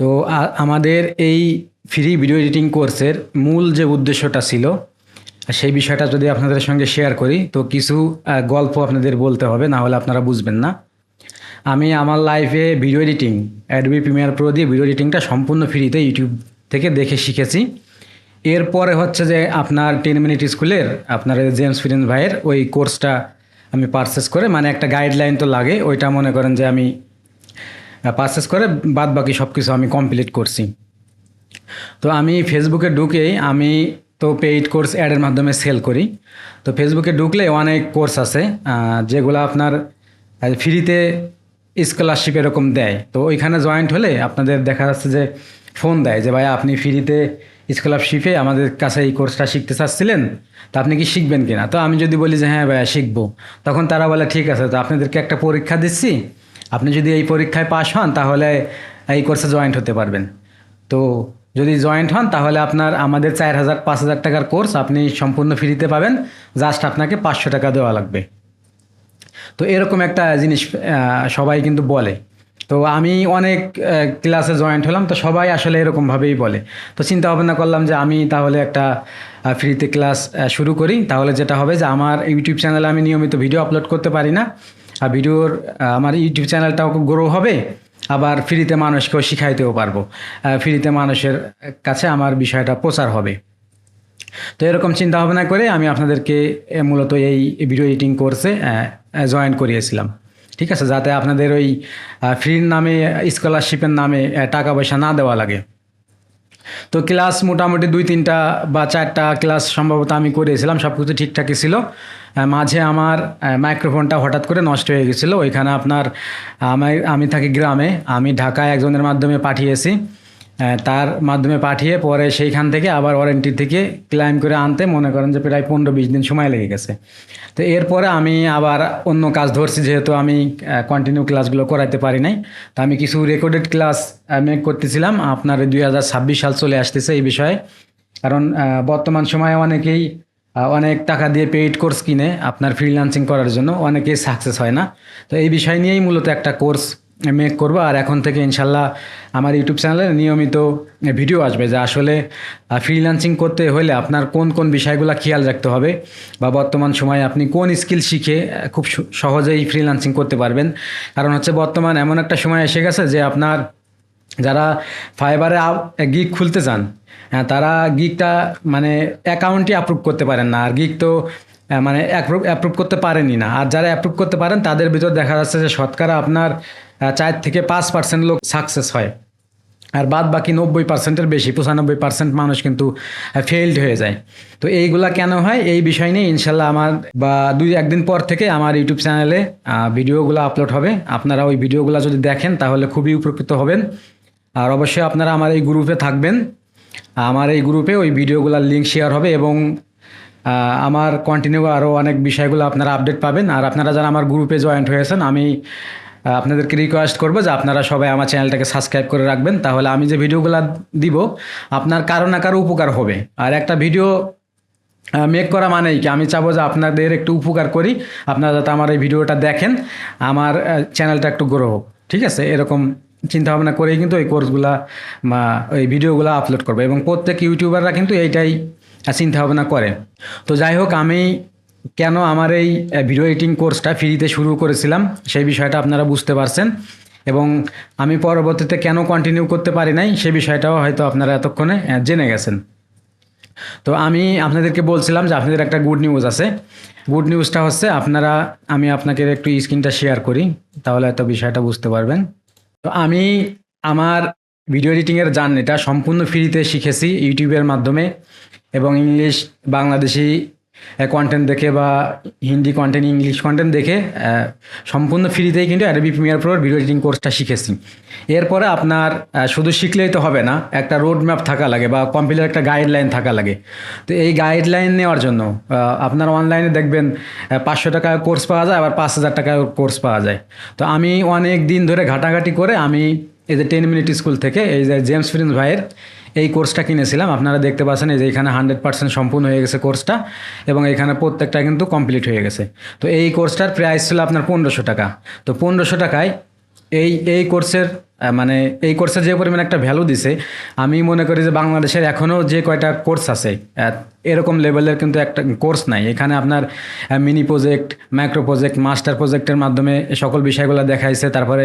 তো আমাদের এই ফ্রি ভিডিও এডিটিং কোর্সের মূল যে উদ্দেশ্যটা ছিল, সেই বিষয়টা যদি আপনাদের সঙ্গে শেয়ার করি, তো কিছু গল্প আপনাদের বলতে হবে, না হলে আপনারা বুঝবেন না। আমি আমার লাইফে video editing Adobe Premiere Pro দিয়ে ভিডিও এডিটিংটা সম্পূর্ণ ফ্রিতে ইউটিউব থেকে দেখে শিখেছি। এরপরে হচ্ছে যে আপনার টেন মিনিট স্কুলের আপনার জেমস ফিরেন্স ভাইয়ের ওই কোর্সটা আমি পারচেস করে মানে একটা গাইডলাইন তো লাগে, ওইটা মনে করেন যে আমি পারচেস করে বাদ বাকি সব কিছু আমি কমপ্লিট করছি। তো আমি ফেসবুকে ঢুকেই আমি তো পেইড কোর্স অ্যাডের মাধ্যমে সেল করি। তো ফেসবুকে ঢুকলে অনেক কোর্স আছে যেগুলো আপনার ফ্রিতে স্কলারশিপ এরকম দেয়। তো ওইখানে জয়েন্ট হলে আপনাদের দেখা যাচ্ছে যে ফোন দেয় যে ভাই আপনি ফ্রিতে স্কলারশিপে আমাদের কাছে এই কোর্সটা শিখতে চাচ্ছিলেন, তা আপনি কি শিখবেন কিনা? তো আমি যদি বলি যে হ্যাঁ ভাইয়া, শিখব। তখন তারা বলে, ঠিক আছে, তো আপনাদেরকে একটা পরীক্ষা দিচ্ছি আপনি যদি এই পরীক্ষায় পাশ হন, তাহলে এই কোর্সে জয়েন্ট হতে পারবেন। তো যদি জয়েন্ট হন, তাহলে আপনার আমাদের চার হাজার, পাঁচ হাজার টাকার কোর্স আপনি সম্পূর্ণ ফ্রিতে পাবেন। জাস্ট আপনাকে পাঁচশো টাকা দেওয়া লাগবে। তো এরকম একটা জিনিস সবাই কিন্তু বলে। তো আমি অনেক ক্লাসে জয়েন্ট হলাম, তো সবাই আসলে এরকমভাবেই বলে। তো চিন্তা ভাবনা করলাম যে আমি তাহলে একটা ফ্রিতে ক্লাস শুরু করি। তাহলে যেটা হবে যে আমার ইউটিউব চ্যানেলে আমি নিয়মিত ভিডিও আপলোড করতে পারি না। আর ভিডিওর আমার ইউটিউব চ্যানেলটাও গ্রো হবে, আবার ফ্রিতে মানুষকেও শিখাইতেও পারব। ফ্রিতে মানুষের কাছে আমার বিষয়টা প্রচার হবে। তো এরকম চিন্তা ভাবনা করে আমি আপনাদেরকে মূলত এই ভিডিও এডিটিং কোর্সে জয়েন করিয়েছিলাম। ঠিক আছে? যাতে আপনাদের ওই ফ্রির নামে স্কলারশিপের নামে টাকা পয়সা না দেওয়া লাগে। তো ক্লাস মোটামুটি দুই তিনটা বা চারটা ক্লাস সম্ভবত আমি করেছিলাম সব কিছু ঠিকঠাকই ছিল। মাঝে আমার মাইক্রোফোনটা হঠাৎ করে নষ্ট হয়ে গেছিল। ওইখানে আপনার, আমি আমি থাকি গ্রামে, আমি ঢাকায় একজনের মাধ্যমে পাঠিয়েছি। তার মাধ্যমে পাঠিয়ে পরে সেইখান থেকে আবার ওয়ারেন্টি থেকে ক্লাইম করে আনতে মনে করেন যে প্রায় পনেরো বিশ দিন সময় লেগে গেছে। তো এরপরে আমি আবার অন্য কাজ ধরছি, যেহেতু আমি কন্টিনিউ ক্লাসগুলো করাইতে পারি নাই। তো আমি কিছু রেকর্ডেড ক্লাস মেক করতেছিলাম। আপনার দুই হাজার ছাব্বিশ সাল চলে আসতেছে এই বিষয়ে। কারণ বর্তমান সময়ে অনেকেই অনেক টাকা দিয়ে পেইড কোর্স কিনে আপনার ফ্রিল্যান্সিং করার জন্য অনেকেই সাকসেস হয় না। তো এই বিষয় নিয়েই মূলত একটা কোর্স মেক করব। আর এখন থেকে ইনশাল্লাহ আমার ইউটিউব চ্যানেলে নিয়মিত ভিডিও আসবে যে আসলে ফ্রিল্যান্সিং করতে হলে আপনার কোন কোন বিষয়গুলো খেয়াল রাখতে হবে বা বর্তমান সময়ে আপনি কোন স্কিল শিখে খুব সহজেই ফ্রিল্যান্সিং করতে পারবেন। কারণ হচ্ছে বর্তমান এমন একটা সময় এসে গেছে যে আপনার যারা ফাইবারে গিগ খুলতে চান হ্যাঁ, তারা গিগটা মানে অ্যাকাউন্টই অ্যাপ্রুভ করতে পারেন না। আর গিগ তো মানে অ্যাপ্রুভ অ্যাপ্রুভ করতে পারেনি না। আর যারা অ্যাপ্রুভ করতে পারেন তাদের ভিতর দেখা যাচ্ছে যে শতকরা আপনার চার থেকে পাঁচ পার্সেন্ট লোক সাকসেস হয়। আর বাদ বাকি নব্বই পার্সেন্টের বেশি পঁচানব্বই পার্সেন্ট মানুষ কিন্তু ফেইল্ড হয়ে যায়। তো এইগুলা কেন হয়? এই বিষয় নিয়ে ইনশাল্লাহ আমার বা দুই একদিন পর থেকে আমার ইউটিউব চ্যানেলে ভিডিওগুলো আপলোড হবে। আপনারা ওই ভিডিওগুলো যদি দেখেন তাহলে খুবই উপকৃত হবেন। আর অবশ্যই আপনারা আমার এই গ্রুপে থাকবেন। আমার এই গ্রুপে ওই ভিডিওগুলোর লিঙ্ক শেয়ার হবে এবং আমার কন্টিনিউ আরও অনেক বিষয়গুলো আপনারা আপডেট পাবেন। আর আপনারা যারা আমার গ্রুপে জয়েন্ট হয়েছেন, আমি আপনাদেরকে রিকোয়েস্ট করব যে আপনারা সবাই আমার চ্যানেলটাকে সাবস্ক্রাইব করে রাখবেন। তাহলে আমি যে ভিডিওগুলো দিব, আপনার কারও না কারও উপকার হবে। আর একটা ভিডিও মেক করা মানেই কি? আমি চাবো যে আপনাদের একটু উপকার করি, আপনারা যাতে আমার এই ভিডিওটা দেখেন, আমার চ্যানেলটা একটু গ্রো হোক। ঠিক আছে? এরকম চিন্তা ভাবনা করেই কিন্তু এই কোর্সগুলা বা ওই ভিডিওগুলো আপলোড করবে এবং প্রত্যেক ইউটিউবাররা কিন্তু এইটাই চিন্তা ভাবনা করে। তো যাই হোক, আমি কেন আমার এই ভিডিও এডিটিং কোর্সটা ফ্রিতে শুরু করেছিলাম সেই বিষয়টা আপনারা বুঝতে পারছেন এবং আমি পরবর্তীতে কেন কন্টিনিউ করতে পারি নাই সে বিষয়টাও হয়তো আপনারা এতক্ষণে জেনে গেছেন। তো আমি আপনাদেরকে বলছিলাম যে আপনাদের একটা গুড নিউজ আছে। গুড নিউজটা হচ্ছে আপনারা, আমি আপনাকে একটু স্ক্রিনটা শেয়ার করি, তাহলে হয়তো বিষয়টা বুঝতে পারবেন। তো আমি আমার ভিডিও এডিটিংয়ের জার্নিটা সম্পূর্ণ ফ্রিতে শিখেছি ইউটিউবের মাধ্যমে এবং ইংলিশ বাংলাদেশি কন্টেন্ট দেখে বা হিন্দি কন্টেন্ট ইংলিশ কন্টেন্ট দেখে সম্পূর্ণ ফ্রিতেই কিন্তু অ্যাডবি প্রিমিয়ার প্রোর ভিডিও এডিটিং কোর্সটা শিখেছি। এরপরে আপনার শুধু শিখলেই তো হবে না, একটা রোড ম্যাপ থাকা লাগে বা কম্পিউটার একটা গাইডলাইন থাকা লাগে। তো এই গাইডলাইন নেওয়ার জন্য আপনার অনলাইনে দেখবেন পাঁচশো টাকা কোর্স পাওয়া যায়, আবার পাঁচ হাজার টাকার কোর্স পাওয়া যায়। তো আমি অনেক দিন ধরে ঘাটাঘাটি করে আমি এই যে টেন মিনিট স্কুল থেকে এই যে জেমস ফিরিন্স ভাইয়ের এই কোর্সটা কিনেছিলাম। আপনারা দেখতে পাচ্ছেন এই যে এখানে হান্ড্রেড পার্সেন্ট সম্পূর্ণ হয়ে গেছে কোর্সটা এবং এখানে প্রত্যেকটা কিন্তু কমপ্লিট হয়ে গেছে। তো এই কোর্সটার প্রাইস ছিল আপনার পনেরোশো টাকা। তো পনেরোশো টাকায় এই এই কোর্সের মানে এই কোর্সের যে পরিমাণ একটা ভ্যালু দিছে, আমি মনে করি যে বাংলাদেশের এখনও যে কয়টা কোর্স আছে এরকম লেভেলের কিন্তু একটা কোর্স নাই। এখানে আপনার mini project micro project master প্রজেক্টের মাধ্যমে সকল বিষয়গুলো দেখাইছে। তারপরে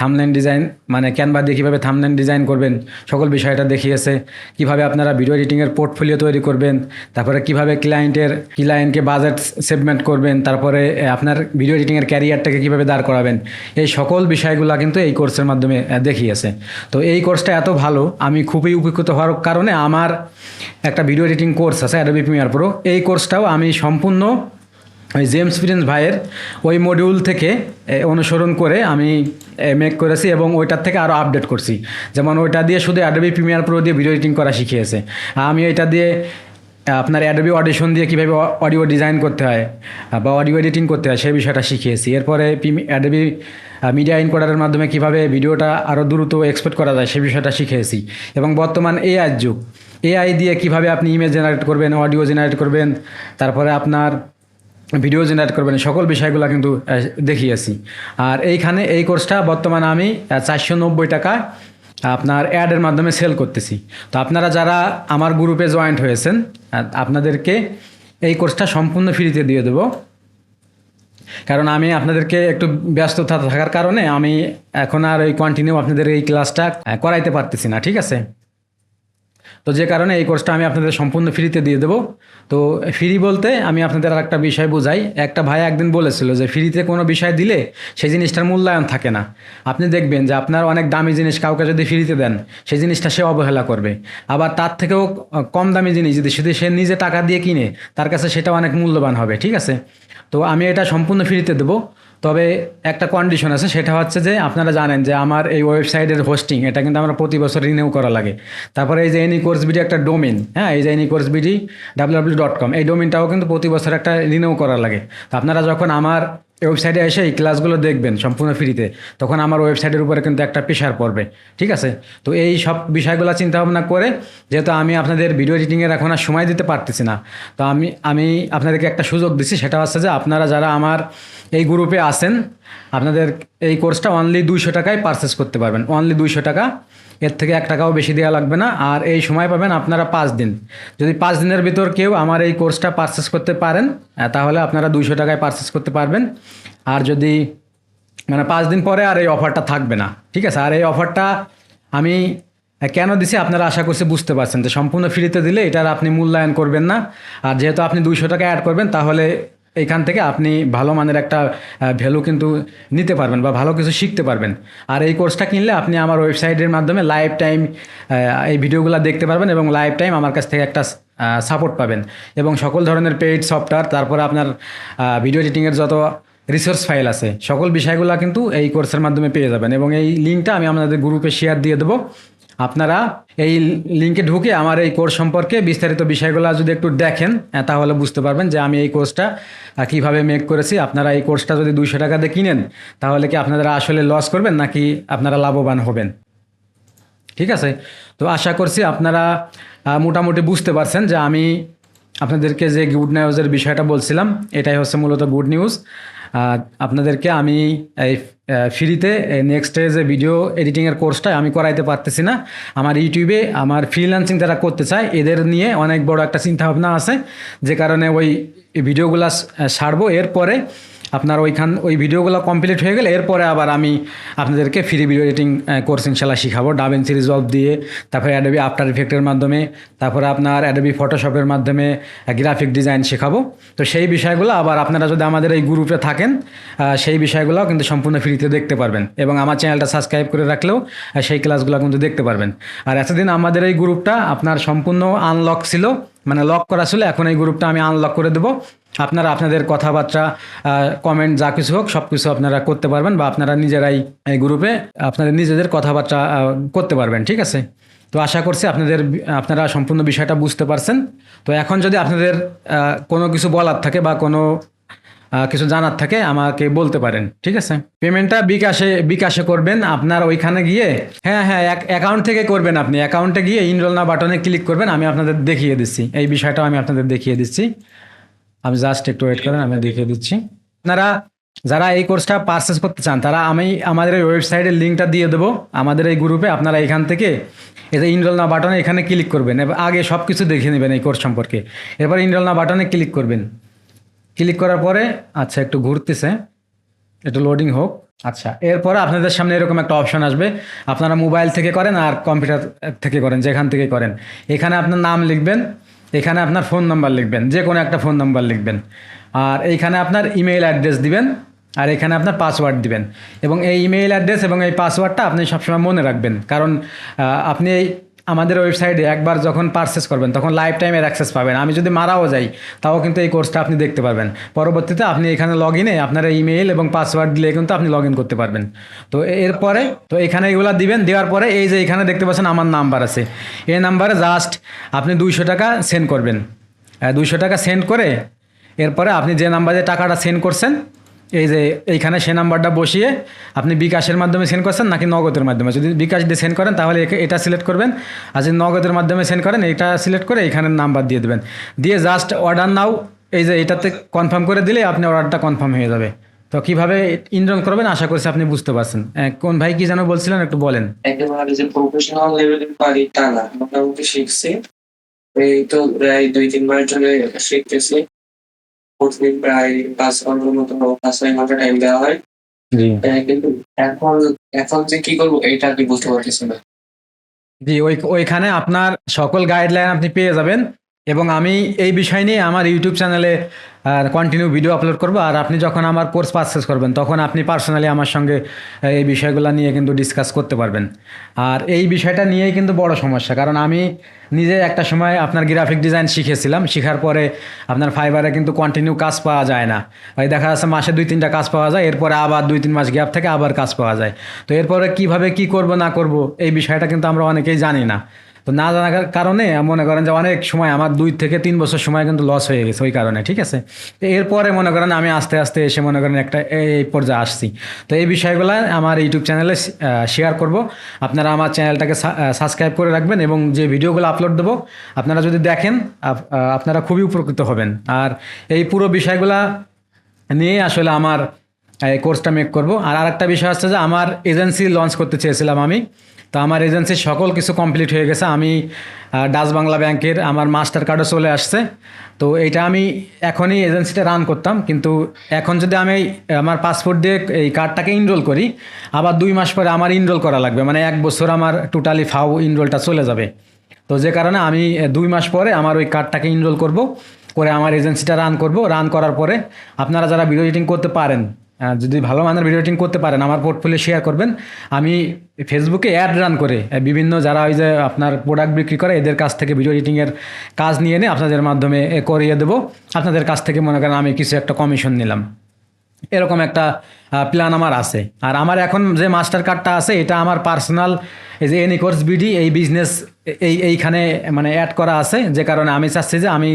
থামলাইন ডিজাইন মানে ক্যানভা দিয়ে কীভাবে থামলাইন ডিজাইন করবেন, সকল বিষয়টা দেখিয়েছে। কীভাবে আপনারা ভিডিও এডিটিংয়ের পোর্টফোলিও তৈরি করবেন, তারপরে কীভাবে ক্লায়েন্টের ক্লায়েন্টকে বাজেট সেগমেন্ট করবেন, তারপরে আপনার ভিডিও এডিটিংয়ের ক্যারিয়ারটাকে কীভাবে দাঁড় করাবেন, এই সকল বিষয়গুলো কিন্তু এই কোর্সের মাধ্যমে দেখিয়েছে। তো এই কোর্সটা এত ভালো, আমি খুবই উপকৃত হওয়ার কারণে আমার একটা ভিডিও এডিটিং কোর্স আছে অ্যাডোবি প্রিমিয়ার প্রো এই কোর্সটাও আমি সম্পূর্ণ ওই জেমস প্রিন্স ভাইয়ের ওই মডিউল থেকে অনুসরণ করে আমি মেক করেছি এবং ওইটার থেকে আরও আপডেট করছি। যেমন ওইটা দিয়ে শুধু অ্যাডোবি প্রিমিয়ার প্রো দিয়ে ভিডিও এডিটিং করা শিখিয়েছে। আমি ওইটা দিয়ে আপনার অ্যাডোবি অডিশন দিয়ে কীভাবে অডিও ডিজাইন করতে হয়, বা অডিও এডিটিং করতে হয়, সেই বিষয়টা শিখিয়েছি। এরপরে অ্যাডোবি মিডিয়া ইনকোডারের মাধ্যমে কীভাবে ভিডিওটা আরও দ্রুত এক্সপোর্ট করা যায়, সেই বিষয়টা শিখিয়েছি। এবং বর্তমান এআই যুগ। এআই দিয়ে কীভাবে আপনি ইমেজ জেনারেট করবেন অডিও জেনারেট করবেন, তারপরে আপনার ভিডিও জেনারেট করবেন, সকল বিষয়গুলো কিন্তু দেখিয়েছি। আর এইখানে এই কোর্সটা বর্তমানে আমি চারশো নব্বই টাকা আপনার অ্যাডের মাধ্যমে সেল করতেছি। তো আপনারা যারা আমার গ্রুপে জয়েন্ট হয়েছেন আপনাদেরকে এই কোর্সটা সম্পূর্ণ ফ্রিতে দিয়ে দেবো। কারণ আমি আপনাদেরকে একটু ব্যস্ততা থাকার কারণে আমি এখন আর ওই কন্টিনিউ আপনাদের এই ক্লাসটা করাইতে পারতেছি না, ঠিক আছে? তো যে কারণে এই কোর্সটা আমি আপনাদের সম্পূর্ণ ফ্রিতে দিয়ে দেবো। তো ফ্রি বলতে আমি আপনাদের আর একটা বিষয় বোঝাই। একটা ভাই একদিন বলেছিল যে ফ্রিতে কোনো বিষয় দিলে সেই জিনিসটার মূল্যায়ন থাকে না। আপনি দেখবেন যে আপনার অনেক দামি জিনিস কাউকে যদি ফ্রিতে দেন, সেই জিনিসটা সে অবহেলা করবে। আবার তার থেকেও কম দামি জিনিস যদি শুধু সে নিজে টাকা দিয়ে কিনে, তার কাছে সেটা অনেক মূল্যবান হবে, ঠিক আছে? তো আমি এটা সম্পূর্ণ ফ্রিতে দেবো। তবে একটা কন্ডিশন আছে, সেটা হচ্ছে যে আপনারা জানেন যে আমার এই ওয়েবসাইটের হোস্টিং এটা কিন্তু আমরা প্রতি বছর রিনিউ করা লাগে। তারপরে এই যে এনি কোর্স বিডি একটা ডোমেন হ্যাঁ এই যে Any Course BD W dot com এই ডোমেনটাও কিন্তু প্রতি বছর একটা রিনিউ করা লাগে। তো আপনারা যখন আমার ওয়েবসাইটে এসে এই ক্লাসগুলো দেখবেন সম্পূর্ণ ফ্রিতে তখন আমার ওয়েবসাইটের উপরে কিন্তু একটা প্রেশার পড়বে, ঠিক আছে? তো এই সব বিষয়গুলো চিন্তা ভাবনা করে যেহেতু আমি আপনাদের ভিডিও এডিটিংয়ের এখন আর সময় দিতে পারতেছি না, তো আমি আমি আপনাদেরকে একটা সুযোগ দিচ্ছি সেটা হচ্ছে যে আপনারা যারা আমার এই গ্রুপে আছেন আপনাদের এই কোর্সটা অনলি দুইশো টাকায় পারচেস করতে পারবেন। অনলি দুইশো টাকা। এর থেকে এক টাকাও বেশি দেওয়া লাগবে না। আর এই সময় পাবেন আপনারা পাঁচ দিন। যদি পাঁচ দিনের ভিতর কেউ আমার এই কোর্সটা পারচেস করতে পারেন তাহলে আপনারা দুইশো টাকায় পারচেস করতে পারবেন। আর যদি মানে পাঁচ দিন পরে আর এই অফারটা থাকবে না। ঠিক আছে? আর এই অফারটা আমি কেন দিছি আপনারা আশা করছি বুঝতে পারছেন। যে সম্পূর্ণ ফ্রিতে দিলে এটার আপনি মূল্যায়ন করবেন না। আর যেহেতু আপনি দুইশো টাকা অ্যাড করবেন, তাহলে এইখান থেকে আপনি ভালো মানের একটা ভ্যালু কিন্তু নিতে পারবেন বা ভালো কিছু শিখতে পারবেন। আর এই কোর্সটা কিনলে আপনি আমার ওয়েবসাইটের মাধ্যমে লাইফ টাইম এই ভিডিওগুলো দেখতে পারবেন এবং লাইফ টাইম আমার কাছ থেকে একটা সাপোর্ট পাবেন। এবং সকল ধরনের পেইড সফটওয়্যার তারপরে আপনার ভিডিও এডিটিংয়ের যত রিসোর্স ফাইল আছে, সকল বিষয়গুলো কিন্তু এই কোর্সের মাধ্যমে পেয়ে যাবেন। এবং এই লিঙ্কটা আমি আপনাদের গ্রুপে শেয়ার দিয়ে দেবো। আপনারা এই লিঙ্কে ঢুকে আমার এই কোর্স সম্পর্কে বিস্তারিত বিষয়গুলো যদি একটু দেখেন তাহলে বুঝতে পারবেন যে আমি এই কোর্সটা কীভাবে মেক করেছি। আপনারা এই কোর্সটা যদি দুইশো টাকা দিয়ে কিনেন, তাহলে কি আপনারা আসলে লস করবেন নাকি আপনারা লাভবান হবেন? ঠিক আছে? তো আশা করছি আপনারা মোটামুটি বুঝতে পারছেন যে আমি আপনাদেরকে যে গুড নিউজের বিষয়টা বলছিলাম, এটাই হচ্ছে মূলত গুড নিউজ আপনাদেরকে আমি এই ফ্রিতে নেক্সট যে ভিডিও এডিটিংয়ের কোর্সটা আমি করাইতে পারতেছি না। আমার ইউটিউবে আমার ফ্রিল্যান্সিং যারা করতে চায়, এদের নিয়ে অনেক বড় একটা চিন্তাভাবনা আছে। যে কারণে ওই ভিডিওগুলো সারবো। এরপরে আপনার ওইখান ওই ভিডিওগুলো কমপ্লিট হয়ে গেলে এরপরে আবার আমি আপনাদেরকে ফ্রি ভিডিও এডিটিং কোর্স ইনশাল্লাহ শিখাবো। ডাবেন সিরিজ অফ দিয়ে, তারপরে অ্যাডোবি আফটার ইফেক্টের মাধ্যমে, তারপরে আপনার অ্যাডোবি ফটোশপের মাধ্যমে গ্রাফিক ডিজাইন শেখাবো। তো সেই বিষয়গুলো আবার আপনারা যদি আমাদের এই গ্রুপে থাকেন সেই বিষয়গুলো কিন্তু সম্পূর্ণ ফ্রিতে দেখতে পারবেন। এবং আমার চ্যানেলটা সাবস্ক্রাইব করে রাখলেও সেই ক্লাসগুলো কিন্তু দেখতে পারবেন। আর এতদিন আমাদের এই গ্রুপটা আপনার সম্পূর্ণ আনলক ছিল মানে লক করা ছিল, এখন এই গ্রুপটা আমি আনলক করে দেবো। আপনারা আপনাদের কথাবার্তা কমেন্ট যা কিছু হোক, সব কিছু আপনারা করতে পারবেন বা আপনারা নিজেরাই এই গ্রুপে আপনাদের নিজেদের কথাবার্তা করতে পারবেন, ঠিক আছে? তো আশা করছি আপনাদের আপনারা সম্পূর্ণ বিষয়টা বুঝতে পারছেন। তো এখন যদি আপনাদের কোনো কিছু বলার থাকে বা কোনো কিছু জানার থাকে, আমাকে বলতে পারেন, ঠিক আছে? পেমেন্টটা বিকাশে বিকাশে করবেন, আপনার ওইখানে গিয়ে হ্যাঁ হ্যাঁ অ্যাকাউন্ট থেকে করবেন আপনি। অ্যাকাউন্টে গিয়ে ইনরোল না বাটনে ক্লিক করবেন, আমি আপনাদের দেখিয়ে দিচ্ছি। এই বিষয়টাও আমি আপনাদের দেখিয়ে দিচ্ছি। আমি জাস্ট একটু ওয়েট করেন, আমি দেখিয়ে দিচ্ছি। আপনারা যারা এই কোর্সটা পারচেস করতে চান, তারা আমি আমাদের এই ওয়েবসাইটের লিঙ্কটা দিয়ে দেবো। আমাদের এই গ্রুপে আপনারা এখান থেকে এই যে ইনরোল না বাটনে এখানে ক্লিক করবেন। এবার আগে সব কিছু দেখে নেবেন এই কোর্স সম্পর্কে। এরপর ইনরোল না বাটনে ক্লিক করবেন। ক্লিক করার পরে আচ্ছা একটু ঘুরতেছে। একটু লোডিং হোক। আচ্ছা এরপরে আপনাদের সামনে এরকম একটা অপশন আসবে। আপনারা মোবাইল থেকে করেন আর কম্পিউটার থেকে করেন, যেখান থেকে করেন। এখানে আপনার নাম লিখবেন। এখানে আপনার ফোন নাম্বার লিখবেন, যে কোনো একটা ফোন নাম্বার লিখবেন। আর এইখানে আপনার ইমেইল অ্যাড্রেস দিবেন, আর এখানে আপনার পাসওয়ার্ড দিবেন। এবং এই ইমেইল অ্যাড্রেস এবং এই পাসওয়ার্ডটা আপনি সবসময় মনে রাখবেন। কারণ আপনি এই আমাদের ওয়েবসাইটে একবার যখন পারচেস করবেন, তখন লাইফ টাইমের অ্যাক্সেস পাবেন। আমি যদি মারাও যাই, তাও কিন্তু এই কোর্সটা আপনি দেখতে পারবেন। পরবর্তীতে আপনি এখানে লগ ইনে আপনার ইমেইল এবং পাসওয়ার্ড দিলে কিন্তু আপনি লগ ইন করতে পারবেন। তো এরপরে, তো এখানে এগুলো দিবেন, দেওয়ার পরে এই যে এখানে দেখতে পাচ্ছেন আমার নাম্বার আছে। এই নাম্বারে জাস্ট আপনি দুইশো টাকা সেন্ড করবেন। দুইশো টাকা সেন্ড করে, এরপরে আপনি যে নাম্বারে টাকাটা সেন্ড করছেন এই যে এইখানে সে নাম্বারটা বসিয়ে আপনি বিকাশের মাধ্যমে সেন্ড করছেন নাকি নগদের মাধ্যমে? যদি বিকাশ দিয়ে সেন্ড করেন, তাহলে এটা সিলেক্ট করবেন। আর যদি নগদের মাধ্যমে সেন্ড করেন, এটা সিলেক্ট করে এখানে নাম্বার দিয়ে দেবেন। দিয়ে জাস্ট অর্ডার নাও এই যে এটাতে কনফার্ম করে দিলে আপনি অর্ডারটা কনফার্ম হয়ে যাবে। তো কীভাবে ইনরোল করবেন, আশা করছি আপনি বুঝতে পারছেন। কোন ভাই কি যেন বলছিলেন, একটু বলেন। শিখছি। এই তো প্রায় দুই তিন মাস ধরে শিখতেছি। প্রতিদিন প্রায় পাঁচ ঘণ্টার মতো পাঁচ ছয় ঘণ্টা টাইম দেওয়া হয়। কিন্তু এখন এখন যে কি করব এটা কি বুঝতে পারতেছি না। জি ওই ওইখানে আপনার সকল গাইডলাইন আপনি পেয়ে যাবেন। এবং আমি এই বিষয় নিয়ে আমার ইউটিউব চ্যানেলে কন্টিনিউ ভিডিও আপলোড করব। আর আপনি যখন আমার কোর্স পারচেস করবেন, তখন আপনি পার্সোনালি আমার সঙ্গে এই বিষয়গুলো নিয়ে কিন্তু ডিসকাস করতে পারবেন। আর এই বিষয়টা নিয়েই কিন্তু বড় সমস্যা। কারণ আমি নিজে একটা সময় আপনার গ্রাফিক ডিজাইন শিখেছিলাম। শেখার পরে আপনার ফাইবারে কিন্তু কন্টিনিউ কাজ পাওয়া যায় না। ওই দেখা যাচ্ছে মাসে দুই, তিনটা কাজ পাওয়া যায়। এরপরে আবার দুই, তিন মাস গ্যাপ থেকে আবার কাজ পাওয়া যায়। তো এরপরে কীভাবে কি করব, না করব, এই বিষয়টা কিন্তু আমরা অনেকেই জানি না। তো না জানার কারণে মনে করেন যে অনেক সময় আমার দুই থেকে তিন বছর সময় কিন্তু লস হয়ে গেছে ওই কারণে, ঠিক আছে? এরপরে মনে করেন আমি আস্তে আস্তে এসে মনে করেন একটা এই পর্যায়ে আসছি। তো এই বিষয়গুলো আমার ইউটিউব চ্যানেলে শেয়ার করব। আপনারা আমার চ্যানেলটাকে সাবস্ক্রাইব করে রাখবেন এবং যে ভিডিওগুলো আপলোড দেবো, আপনারা যদি দেখেন আপনারা খুবই উপকৃত হবেন। আর এই পুরো বিষয়গুলা নিয়ে আসলে আমার, এই কোর্সটা মেক করব। আর আরেকটা বিষয় হচ্ছে যে আমার এজেন্সি লঞ্চ করতে চেয়েছিলাম আমি। তো আমার এজেন্সির সকল কিছু কমপ্লিট হয়ে গেছে। আমি ডাচ বাংলা ব্যাংকের আমার মাস্টার কার্ডও চলে আসছে। তো এইটা আমি এখনই এজেন্সিটা রান করতাম। কিন্তু এখন যদি আমি আমার পাসপোর্ট দিয়ে এই কার্ডটাকে ইনরোল করি, আবার দুই মাস পরে আমার ইনরোল করা লাগবে। মানে এক বছর আমার টোটালি ফাউ ইনরোলটা চলে যাবে। তো যে কারণে আমি দুই মাস পরে আমার ওই কার্ডটাকে ইনরোল করব, করে আমার এজেন্সিটা রান করব। রান করার পরে আপনারা যারা ভিডিও এডিটিং করতে পারেন যদি ভালো মানের ভিডিও এডিটিং করতে পারেন, আমার পোর্টফোলিও শেয়ার করবেন। আমি ফেসবুকে অ্যাড রান করে বিভিন্ন যারা ওই যে আপনার প্রোডাক্ট বিক্রি করে, এদের কাছ থেকে ভিডিও এডিটিংয়ের কাজ নিয়ে এনে আপনাদের মাধ্যমে করিয়ে দেবো। আপনাদের কাছ থেকে মনে করেন আমি কিছু একটা কমিশন নিলাম। এরকম একটা প্ল্যান আমার আছে। আর আমার এখন যে মাস্টার কার্ডটা আছে, এটা আমার পার্সোনাল এই যে এনি কোর্স বিডি এই বিজনেস এই, এইখানে মানে অ্যাড করা আছে। যে কারণে আমি চাচ্ছি যে আমি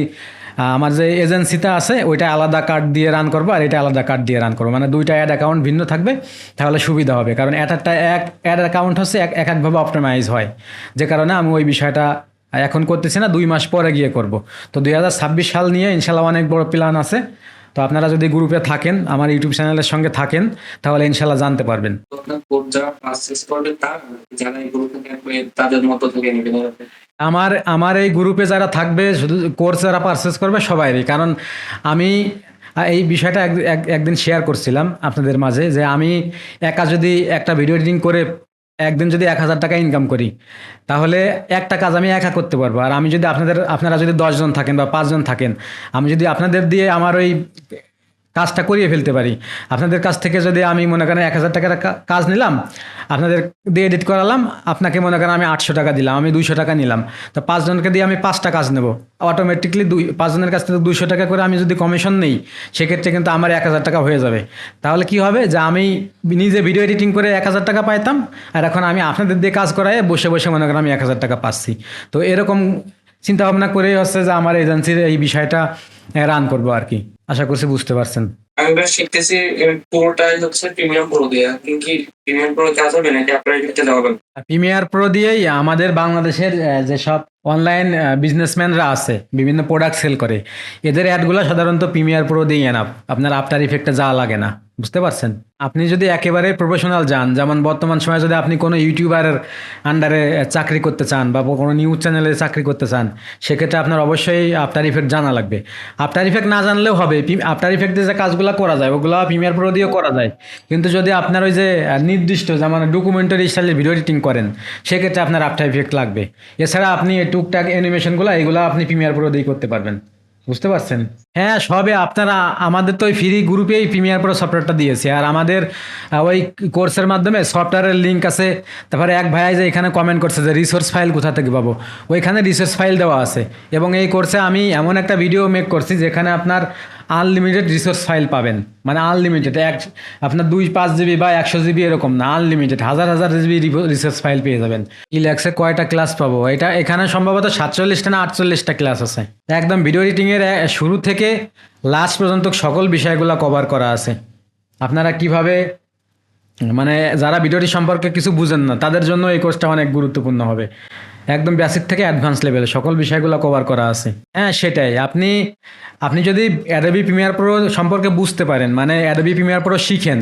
আমার যে এজেন্সিটা আছে, ওইটা আলাদা কার্ড দিয়ে রান করব আর এটা আলাদা কার্ড দিয়ে রান করব। মানে দুইটা অ্যাড অ্যাকাউন্ট ভিন্ন থাকবে, তাহলে সুবিধা হবে। কারণ এক একটা এক অ্যাড অ্যাকাউন্ট হচ্ছে এক এক একভাবে অপটিমাইজ হয়। যে কারণে আমি ওই বিষয়টা এখন করতেছি না, দুই মাস পরে গিয়ে করব। তো দুই হাজার ছাব্বিশ সাল নিয়ে ইনশাল্লাহ অনেক বড় প্ল্যান আছে। তো আপনারা যদি গ্রুপে থাকেন আমার ইউটিউব চ্যানেলের সঙ্গে থাকেন তাহলে ইনশাল্লাহ জানতে পারবেন। আমার আমার এই গ্রুপে যারা থাকবে শুধু কোর্স যারা পারচেস করবে সবাইরই। কারণ আমি এই বিষয়টা এক- এক- একদিন শেয়ার করছিলাম আপনাদের মাঝে যে আমি একা যদি একটা ভিডিও এডিটিং করে একদিন যদি এক হাজার টাকা ইনকাম করি, তাহলে একটা কাজ আমি একা করতে পারব। আর আমি যদি আপনাদের, আপনারা যদি দশজন থাকেন বা পাঁচজন থাকেন, আমি যদি আপনাদের দিয়ে আমার ওই কাজটা করিয়ে ফেলতে পারি। আপনাদের কাছ থেকে যদি আমি মনে করেন এক হাজার টাকার কাজ নিলাম, আপনাদের দিয়ে এডিট করালাম, আপনাকে মনে করেন আমি আটশো টাকা দিলাম, আমি দুইশো টাকা নিলাম। তো পাঁচজনকে দিয়ে আমি পাঁচটা কাজ নেব। অটোমেটিকলি দুই পাঁচজনের কাছ থেকে দুইশো টাকা করে আমি যদি কমিশন নেই, সেক্ষেত্রে কিন্তু আমার এক হাজার টাকা হয়ে যাবে। তাহলে কি হবে? যে আমি নিজে ভিডিও এডিটিং করে এক হাজার টাকা পাইতাম, আর এখন আমি আপনাদের দিয়ে কাজ করায় বসে বসে মনে করেন আমি এক হাজার টাকা পাচ্ছি। তো এরকম চিন্তা ভাবনা করেই হচ্ছে যে আমার এজেন্সির এই বিষয়টা রান করব আর কি আশা করছি বুঝতে পারছেন। আমি এবার শিখতেছি পুরোটাই হচ্ছে প্রিমিয়াম প্রো দিয়ে। আপনি কি প্রিমিয়াম প্রো কাজ হবে নাকি আপনার যাওয়া লাগবে প্রিমিয়ার প্রো দিয়েই আমাদের বাংলাদেশের যেসব অনলাইন বিজনেসম্যানরা আছে বিভিন্ন প্রোডাক্ট সেল করে এদের অ্যাডগুলো সাধারণত প্রিমিয়ার প্রো দিয়ে এনাফ আপনার আফটার ইফেক্টে যা লাগে না। বুঝতে পারছেন? আপনি যদি একেবারে প্রফেশনাল যান, যেমন বর্তমান সময়ে যদি আপনি কোনো ইউটিউবারের আন্ডারে চাকরি করতে চান বা কোনো নিউজ চ্যানেলে চাকরি করতে চান, সেক্ষেত্রে আপনার অবশ্যই আফটার ইফেক্ট জানা লাগবে। আফটার ইফেক্ট না জানলেও হবে। আফটার ইফেক্টে যে কাজগুলো করা যায়, ওগুলো প্রিমিয়ার প্রো দিয়েও করা যায়। কিন্তু যদি আপনার ওই যে নির্দিষ্ট যেমন ডকুমেন্টারি স্টাইলে ভিডিও এডিটিং করেন, সেক্ষেত্রে আপনার আফটার ইফেক্ট লাগবে। এছাড়া আপনি টুকটাক অ্যানিমেশনগুলো এগুলো আপনি প্রিমিয়ার প্রো দিয়ে করতে পারবেন। বুঝতে পারছেন? হ্যাঁ সবে আপনারা, আমাদের তো ওই ফ্রি গ্রুপেই প্রিমিয়ার প্রো সফটওয়্যারটা দিয়েছে। আর আমাদের ওই কোর্সের মাধ্যমে সফটওয়্যারের লিঙ্ক আছে। তারপরে এক ভাইয়া যে এখানে কমেন্ট করছে যে রিসোর্স ফাইল কোথা থেকে পাবো? ওইখানে রিসোর্স ফাইল দেওয়া আছে। এবং এই কোর্সে আমি এমন একটা ভিডিও মেক করছি যেখানে আপনার আনলিমিটেড রিসোর্স ফাইল পাবেন। মানে আনলিমিটেড এক আপনার দুই পাঁচ জিবি বা একশো জিবি এরকম না আনলিমিটেড হাজার হাজার জিবি রিসোর্স ফাইল পেয়ে যাবেন। ইলেক্সে কয়টা ক্লাস পাবো? এটা এখানে সম্ভবত সাতচল্লিশটা না আটচল্লিশটা ক্লাস আছে। একদম ভিডিও এডিটিংয়ের শুরু থেকে লাস্ট পর্যন্ত সকল বিষয়গুলো কভার করা আছে। আপনারা কীভাবে মানে যারা ভিডিওটি সম্পর্কে কিছু বুঝেন না, তাদের জন্য এই কোর্সটা অনেক গুরুত্বপূর্ণ হবে। একদম বেসিক থেকে অ্যাডভান্স লেভেলে সকল বিষয়গুলো কভার করা আছে। হ্যাঁ সেটাই। আপনি আপনি যদি অ্যাডোবি প্রিমিয়ার প্রো সম্পর্কে বুঝতে পারেন মানে অ্যাডোবি প্রিমিয়ার প্রো শিখেন,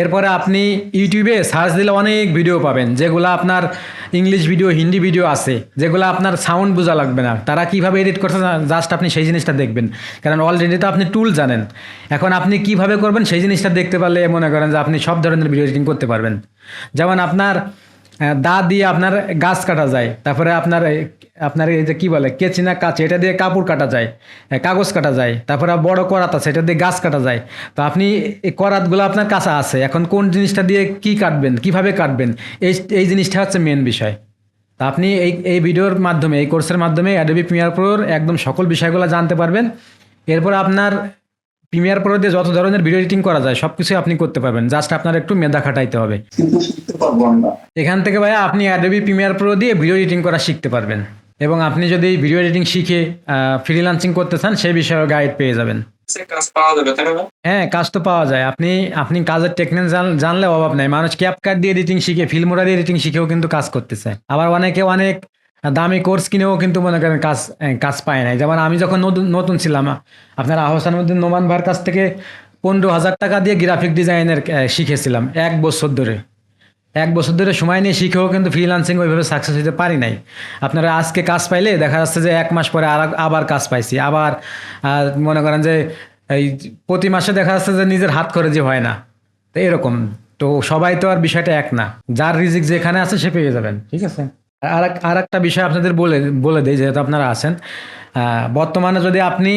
এরপরে আপনি ইউটিউবে সার্চ দিলে অনেক ভিডিও পাবেন, যেগুলো আপনার ইংলিশ ভিডিও হিন্দি ভিডিও আছে, যেগুলো আপনার সাউন্ড বোঝা লাগবে না। তারা কীভাবে এডিট করছে জাস্ট আপনি সেই জিনিসটা দেখবেন। কারণ অলরেডি তো আপনি টুল জানেন। এখন আপনি কীভাবে করবেন, সেই জিনিসটা দেখতে পারলে মনে করেন যে আপনি সব ধরনের ভিডিও এডিটিং করতে পারবেন। যেমন আপনার দা দিয়ে আপনার গাছ কাটা যায়। তারপরে আপনার আপনার এই যে কি বলে কেচিনা কাছে এটা দিয়ে কাপড় কাটা যায় কাগজ কাটা যায়, তারপরে বড় করাত আছে, এটা দিয়ে গাছ কাটা যায়। তো আপনি এই করাতগুলো আপনার কাছে আছে, এখন কোন জিনিসটা দিয়ে কি কাটবেন, কীভাবে কাটবেন, এই এই জিনিসটা হচ্ছে মেন বিষয়। তা আপনি এই এই ভিডিওর মাধ্যমে, এই কোর্সের মাধ্যমে অ্যাডোবি প্রিমিয়ার প্রোর একদম সকল বিষয়গুলো জানতে পারবেন। এরপর আপনার প্রিমিয়ার প্রো দিয়ে যত ধরনের ভিডিও এডিটিং করা যায় সবকিছু আপনি করতে পারবেন। জাস্ট আপনার একটু মেধা খাটাইতে হবে। এখান থেকে ভাইয়া আপনি অ্যাডোবি প্রিমিয়ার প্রো দিয়ে ভিডিও এডিটিং করা শিখতে পারবেন। এবং আপনি যদি ভিডিও এডিটিং শিখে ফ্রিলান্সিং করতে চান সেই বিষয়ে গাইড পেয়ে যাবেন। হ্যাঁ কাজ তো পাওয়া যায়। আপনি আপনি কাজের টেকনিক জানলে অভাব নাই। মানুষ ক্যাপকাট দিয়ে এডিটিং শিখে ফিল্মোরা দিয়ে এডিটিং শিখেও কিন্তু কাজ করতেছে আবার অনেকে অনেক দামি কোর্স কিনেও কিন্তু মনে করেন কাজ কাজ পায় নাই যেমন আমি যখন নতুন নতুন ছিলাম আপনার আহসানুদ্দিন নোমান ভার কাছ থেকে পনেরো হাজার টাকা দিয়ে গ্রাফিক ডিজাইনের শিখেছিলাম এক বছর ধরে। এক বছর ধরে সময় নিয়ে শিখেও কিন্তু ফ্রিলান্সিং ওইভাবে সাকসেস হতে পারি নাই। আপনারা আজকে কাজ পাইলে দেখা যাচ্ছে যে এক মাস পরে আবার কাজ পাইছি। আবার মনে করেন যে এই প্রতি মাসে দেখা যাচ্ছে যে নিজের হাত করে যে হয় না। তো এরকম। তো সবাই তো আর বিষয়টা এক না। যার রিজিক যেখানে আছে সে পেয়ে যাবেন। ঠিক আছে? আর আর একটা বিষয় আপনাদের বলে বলে দিই, যেহেতু আপনারা আছেন। বর্তমানে যদি আপনি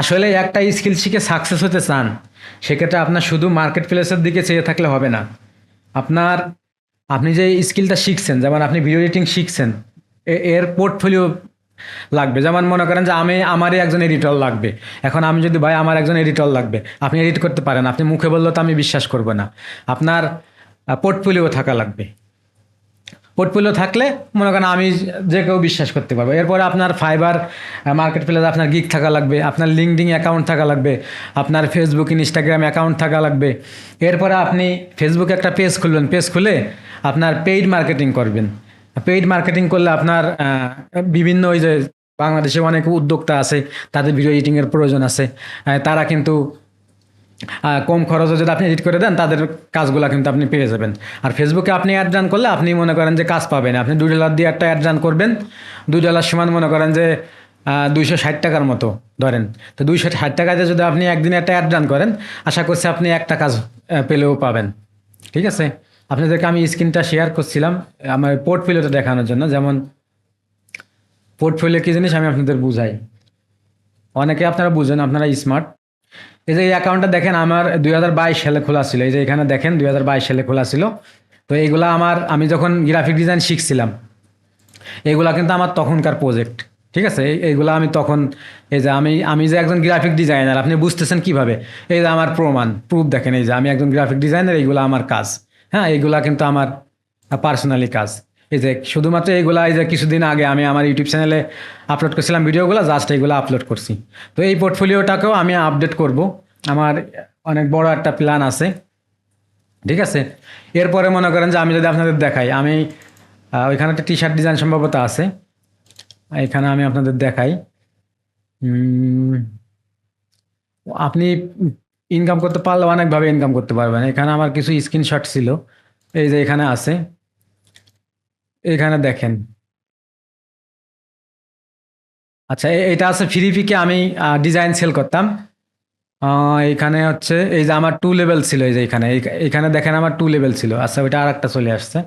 আসলে একটা স্কিল শিখে সাকসেস হতে চান, সেক্ষেত্রে আপনার শুধু মার্কেট প্লেসের দিকে চেয়ে থাকলে হবে না। আপনার, আপনি যে স্কিলটা শিখছেন, যেমন আপনি ভিডিও এডিটিং শিখছেন এর পোর্টফোলিও লাগবে। যেমন মনে করেন যে আমি, আমারই একজন এডিটর লাগবে। এখন আমি যদি, ভাই, আমার একজন এডিটর লাগবে, আপনি এডিট করতে পারেন, আপনি মুখে বললেও তো আমি বিশ্বাস করব না। আপনার পোর্টফোলিও থাকা লাগবে। পোর্টফোলিও থাকলে মনে করেন আমি যে কেউ বিশ্বাস করতে পারব। এরপরে আপনার ফাইবার মার্কেট প্লেসে আপনার গিক থাকা লাগবে, আপনার লিঙ্কডিং অ্যাকাউন্ট থাকা লাগবে, আপনার ফেসবুক ইনস্টাগ্রাম অ্যাকাউন্ট থাকা লাগবে। এরপরে আপনি ফেসবুকে একটা পেজ খুলবেন। পেজ খুলে আপনার পেইড মার্কেটিং করবেন। পেইড মার্কেটিং করলে আপনার বিভিন্ন ওই যে বাংলাদেশে অনেক উদ্যোক্তা আছে, তাদের ভিডিও এডিটিংয়ের প্রয়োজন আছে। তারা কিন্তু কম খরচে যদি আপনি এডিট করে দেন, তাদের কাজগুলো কিন্তু আপনি পেয়ে যাবেন। আর ফেসবুকে আপনি অ্যাড রান করলে আপনি মনে করেন যে কাজ পাবেন। আপনি দুই ডলার দিয়ে একটা অ্যাড রান করবেন। দুই ডলার সমান মনে করেন যে দুইশো ষাট টাকার মতো, ধরেন। তো দুইশো ষাট টাকাতে যদি আপনি একদিনে একটা অ্যাড রান করেন, আশা করছি আপনি একটা কাজ পেলেও পাবেন। ঠিক আছে? আপনাদেরকে আমি স্ক্রিনটা শেয়ার করছিলাম, আমার পোর্টফোলিওটা দেখানোর জন্য। যেমন পোর্টফোলিও কী জিনিস আমি আপনাদের বুঝাই। অনেকে আপনারা বুঝেন, আপনারা স্মার্ট এই যে এই অ্যাকাউন্টটা দেখেন, আমার দুই হাজার বাইশ সালে খোলা ছিল। এই যে এখানে দেখেন, দুই হাজার বাইশ সালে খোলা ছিল। তো এইগুলা আমার, আমি যখন গ্রাফিক ডিজাইন শিখছিলাম, এইগুলা কিন্তু আমার তখনকার প্রজেক্ট ঠিক আছে? এই- এইগুলা আমি তখন, এই যে আমি আমি যে একজন গ্রাফিক ডিজাইনার আপনি বুঝতেছেন কীভাবে? এই যে আমার প্রমাণ প্রুফ দেখেন, এই যে আমি একজন গ্রাফিক ডিজাইনার এইগুলো আমার কাজ। হ্যাঁ এইগুলা কিন্তু আমার পার্সোনালি কাজ। এই যে শুধুমাত্র এইগুলা এই যে কিছুদিন আগে আমি আমার ইউটিউব চ্যানেলে আপলোড করছিলাম ভিডিওগুলো জাস্ট এইগুলো আপলোড করছি। তো এই পোর্টফোলিওটাকেও আমি আপডেট করব। আমার অনেক বড় একটা প্ল্যান আছে। ঠিক আছে? এরপরে মনে করেন যে আমি যদি আপনাদের দেখাই, আমি ওইখানে একটা টি শার্ট ডিজাইন সম্ভবত আছে। এখানে আমি আপনাদের দেখাই। আপনি ইনকাম করতে পারলে অনেকভাবে ইনকাম করতে পারবেন। এখানে আমার কিছু স্ক্রিনশট ছিল। এই যে এখানে আছে। এখানে দেখেন। আচ্ছা এটা আছে ফ্রি পিকে আমি ডিজাইন সেল করতাম। এখানে হচ্ছে, এই যে আমার টু লেভেল ছিল, এই যে এখানে এখানে দেখেন আমার টু লেভেল ছিল। আচ্ছা ওইটা আর একটা চলে আসছে।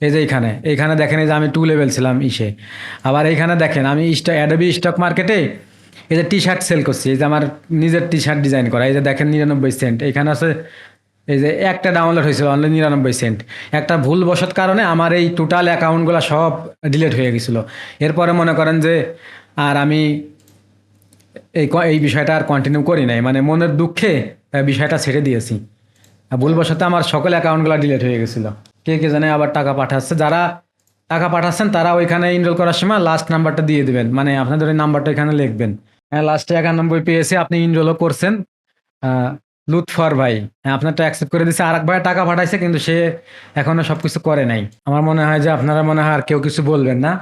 এই যে এইখানে এইখানে দেখেন, এই যে আমি টু লেভেল ছিলাম ইসে। আবার এইখানে দেখেন, আমি অ্যাডোবি স্টক মার্কেটে এই যে টি শার্ট সেল করছি, এই যে আমার নিজের টি শার্ট ডিজাইন করা, এই যে দেখেন নিরানব্বই সেন্ট এখানে আছে এই যে একটা ডাউনলোড হয়েছিল অনলি নিরানব্বই সেন্ট একটা ভুলবশত কারণে আমার এই টোটাল অ্যাকাউন্টগুলো সব ডিলিট হয়ে গেছিল। এরপরে মনে করেন যে আর আমি এই এই বিষয়টা আর কন্টিনিউ করি নাই। মানে মনের দুঃখে বিষয়টা ছেড়ে দিয়েছি। ভুলবশত আমার সকল অ্যাকাউন্টগুলো ডিলিট হয়ে গেছিল। কে কে জানে আবার টাকা পাঠাচ্ছে। যারা টাকা পাঠাচ্ছেন, তারা ওইখানে ইনরোল করার সময় লাস্ট নাম্বারটা দিয়ে দিবেন। মানে আপনাদের ওই নাম্বারটা এখানে লিখবেন। হ্যাঁ লাস্টে একানব্বই পেয়েছে, আপনি ইনরোলও করছেন। লুৎফর ভাই। হ্যাঁ আপনার তো অ্যাকসেপ্ট করে দিচ্ছে আর এক ভাই টাকা পাঠাইছে, কিন্তু সে এখনও সব কিছু করে নাই। আমার মনে হয় যে আপনারা মনে হয় আর কেউ কিছু বলবেন না।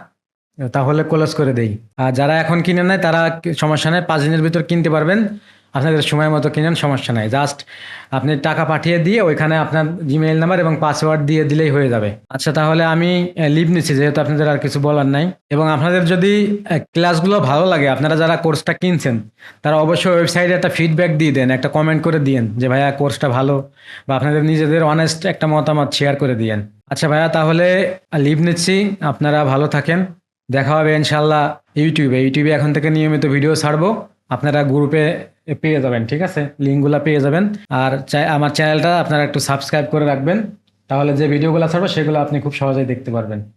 তাহলে ক্লোজ করে দেই। আর যারা এখন কিনে নেয় তারা সমস্যা নেই। পাঁচ দিনের ভিতর কিনতে পারবেন। আপনাদের সময় মতো কিনেন, সমস্যা নাই। জাস্ট আপনি টাকা পাঠিয়ে দিয়ে ওইখানে আপনার জিমেইল নাম্বার এবং পাসওয়ার্ড দিয়ে দিলেই হয়ে যাবে। আচ্ছা তাহলে আমি লিভ নিচ্ছি যেহেতু আপনাদের আর কিছু বলার নাই। এবং আপনাদের যদি ক্লাসগুলো ভালো লাগে, আপনারা যারা কোর্সটা কিনছেন, তারা অবশ্যই ওয়েবসাইটে একটা ফিডব্যাক দিয়ে দেন, একটা কমেন্ট করে দিয়েন, যে ভাইয়া কোর্সটা ভালো, বা আপনাদের নিজেদের অনেস্ট একটা মতামত শেয়ার করে দিয়েন। আচ্ছা ভাইয়া, তাহলে লিভ নিচ্ছি, আপনারা ভালো থাকেন। দেখা হবে ইনশাল্লাহ ইউটিউবে। ইউটিউবে এখন থেকে নিয়মিত ভিডিও ছাড়বো। আপনারা গ্রুপে পেয়ে যাবেন, ঠিক আছে? লিঙ্কগুলো পেয়ে যাবেন। আর চাই- আমার চ্যানেলটা আপনারা একটু সাবস্ক্রাইব করে রাখবেন, তাহলে যে ভিডিওগুলো ছাড়বো সেগুলো আপনি খুব সহজেই দেখতে পারবেন।